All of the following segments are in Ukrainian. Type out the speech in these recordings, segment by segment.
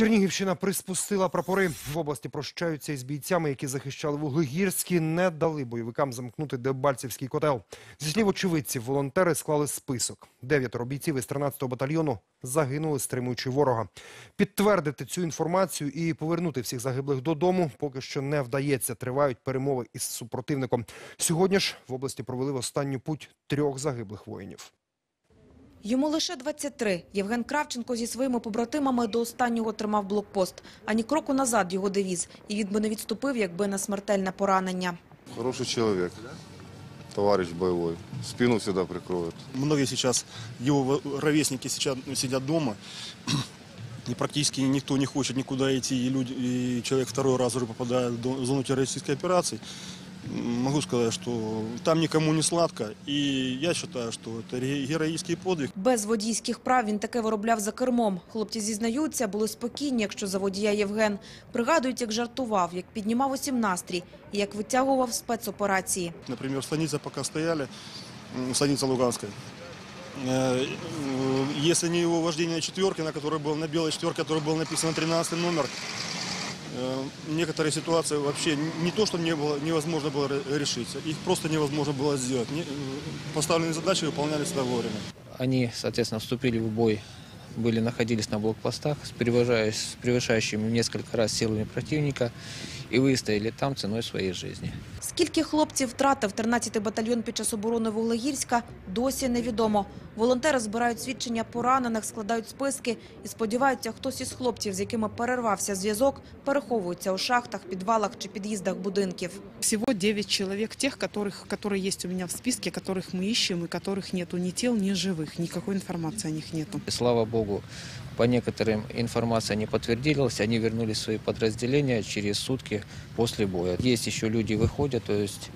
Чернігівщина приспустила прапори. В області прощаються із бійцями, які захищали Вуглегірські, не дали бойовикам замкнути Дебальцівський котел. Зі слів очевидців, волонтери склали список. Дев'ятеро бійців із 13-го батальйону загинули, стримуючи ворога. Підтвердити цю інформацію і повернути всіх загиблих додому поки що не вдається. Тривають перемови із супротивником. Сьогодні ж в області провели в останню путь трьох загиблих воїнів. Йому лише 23. Євген Кравченко зі своїми побратимами до останнього тримав блокпост. Ані кроку назад його девіз. І він би не відступив, якби не смертельне поранення. Хороший человек, товарищ боевой. Спину всегда прикроет. Многие сейчас, его ровесники сейчас сидят дома, и практически никто не хочет никуда идти, и, люди, и человек второй раз уже попадает в до- зону террористической операции М, Могу сказать, что там никому не сладко, и я считаю, что это ге- героический подвиг. Без водійських прав він таке виробляв за кермом. Хлопці зізнаються, були спокійні, якщо за водія Євген. Пригадують, як жартував, як піднімав усім настрій і як витягував спецоперації. Например, станица пока стояли, м, станица Луганская. Э, э, Если не его вождение четверки, на которой был на белой четверке, которой был написан 13 номер, э, некоторые ситуации вообще не то, что не было, невозможно было ре- решить, их просто невозможно было сделать. Не- э, Поставленные задачи выполнялись всегда вовремя. Они, соответственно, вступили в бой, были, находились на блокпостах с, превышающ- с превышающими в несколько раз силами противника и выстояли там ценой своей жизни. Скільки хлопців втратив 13-й батальйон під час оборони Вуглегірська, досі невідомо. Волонтери збирають свідчення поранених, складають списки і сподіваються, хтось із хлопців, з якими перервався зв'язок, переховується у шахтах, підвалах чи під'їздах будинків. Всего 9 человек, тех, которых, которые есть у меня в списке, которых мы ищем и которых нету ни тел, ни живых. Никакой информации о них нету. И, слава богу, по некоторым информация не подтвердилась, они вернулись в свои подразделения через сутки после боя. Есть еще люди выходят, то есть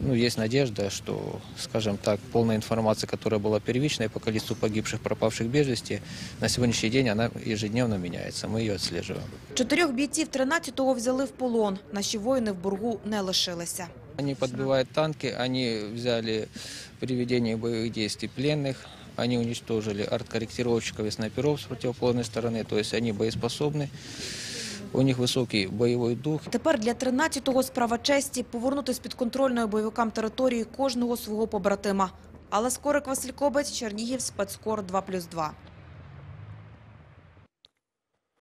ну, есть надежда, что, скажем так, полная информация, которая была первичной по количеству погибших, пропавших без вести, на сегодняшний день она ежедневно меняется, мы ее отслеживаем. Чотирьох бійців 13-го взяли в полон. Наші воїни в боргу не лишилися. Они подбивают танки, они взяли при ведении боевых действий пленных, они уничтожили арткорректировщиков и снайперов с противоположной стороны, то есть они боеспособны, у них высокий боевой дух. Тепер для 13-го справа честі повернути з підконтрольної бойовикам території кожного свого побратима. Але Скорик Василь Кобець, Чернігів, спецкор 2+,2.